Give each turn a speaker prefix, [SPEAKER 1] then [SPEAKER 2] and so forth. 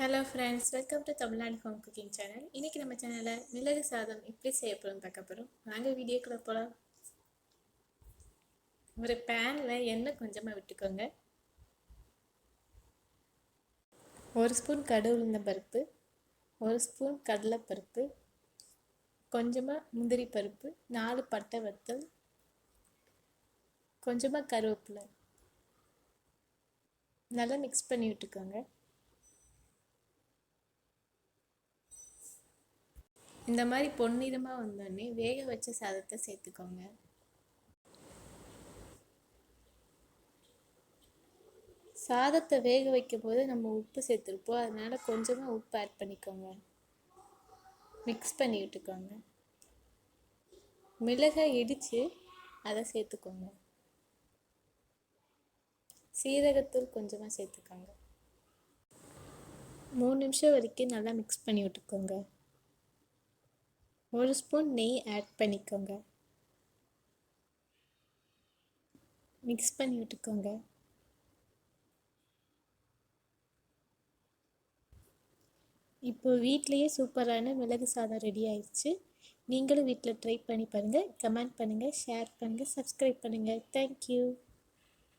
[SPEAKER 1] Hello friends welcome to Tamil Nadu home cooking channel இன்றைக்கி நம்ம சேனலில் மிளகு சாதம் எப்படி செய்ய போகிறோம் பார்க்க போகிறோம் வாங்க வீடியோக்குள்ளே போகலாம் ஒரு பேனில் எண்ணெய் கொஞ்சமாக விட்டுக்கோங்க. ஒரு ஸ்பூன் கடு உளுந்த பருப்பு ஒரு ஸ்பூன் கடலைப்பருப்பு கொஞ்சமாக முந்திரி பருப்பு நாலு பட்டை வத்தல் கொஞ்சமாக கருவேப்பிலை. நல்லா மிக்ஸ் பண்ணி விட்டுக்கோங்க. இந்த மாதிரி பொன்னிறமாக வந்தோடனே வேக வச்ச சாதத்தை சேர்த்துக்கோங்க. சாதத்தை வேக வைக்கும் போது நம்ம உப்பு சேர்த்துருப்போம். அதனால் கொஞ்சமாக உப்பு ஆட் பண்ணிக்கோங்க. மிக்ஸ் பண்ணி விட்டுக்கோங்க. மிளகாய் இடித்து அதை சேர்த்துக்கோங்க. சீரகத்தூள் கொஞ்சமாக சேர்த்துக்கோங்க. மூணு நிமிஷம் வரைக்கும் நல்லா மிக்ஸ் பண்ணி விட்டுக்கோங்க. ஒரு ஸ்பூன் நெய் ஆட் பண்ணிக்கோங்க. மிக்ஸ் பண்ணி விட்டுக்கோங்க. இப்போ வீட்லேயே சூப்பரான மிளகு சாதம் ரெடி ஆயிடுச்சு. நீங்களும் வீட்டில் ட்ரை பண்ணி பாருங்கள் கமெண்ட் பண்ணுங்கள் ஷேர் பண்ணுங்கள் சப்ஸ்கிரைப் பண்ணுங்கள் தேங்க்யூ